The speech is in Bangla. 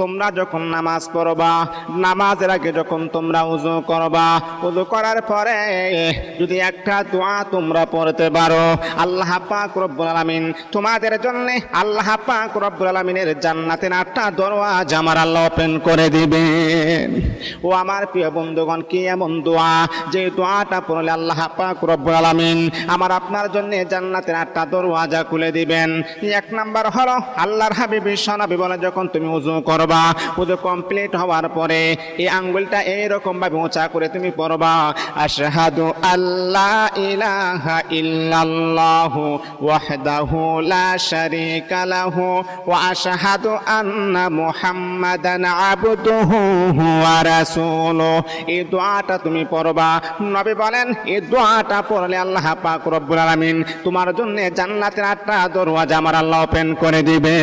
তোমরা যখন নামাজ পড়বা, নামাজের আগে যখন তোমরা উজু করবা, উজু করার পরে যদি একটা দোয়া তোমরা পড়তে পারো, আল্লাহ পাক রব্বুল আলামিন তোমাদের জন্য, আল্লাহ পাক রব্বুল আলামিনের জান্নাতের আটটা দরওয়াজা আমার আল্লাহ ওপেন করে দিবেন। ও আমার প্রিয় বন্ধুগণ, কি এমন দোয়া? যে দোয়াটা পড়লে আল্লাহ পাক রব্বুল আলামিন আমার আপনার জন্য জান্নাতের আটটা দরওয়াজা খুলে দিবেন। এক নাম্বার হলো, আল্লাহর হাবিব বিশ্বনবী বলে, যখন তুমি উজু করবা উজু কমপ্লিট হওয়ার পরে এই আঙ্গুলটা এইরকম ভাবে উঁচা করে তুমি পড়বা। আশহাদু আল্লাহ ইলাহা ইল্লাল্লাহু ওয়াহদাহু লা শারীকা লাহু ওয়া আশহাদু আন্না মুহাম্মাদান আবদুহু ওয়া রাসূলুহু এই দোয়াটা তুমি পড়বা। নবী বলেন, এই দোয়াটা পড়লে আল্লাহ পাক রব্বুল আলামিন তোমার জন্য জান্নাতের আটটা দরওয়াজা আমার আল্লাহ ওপেন করে দিবে।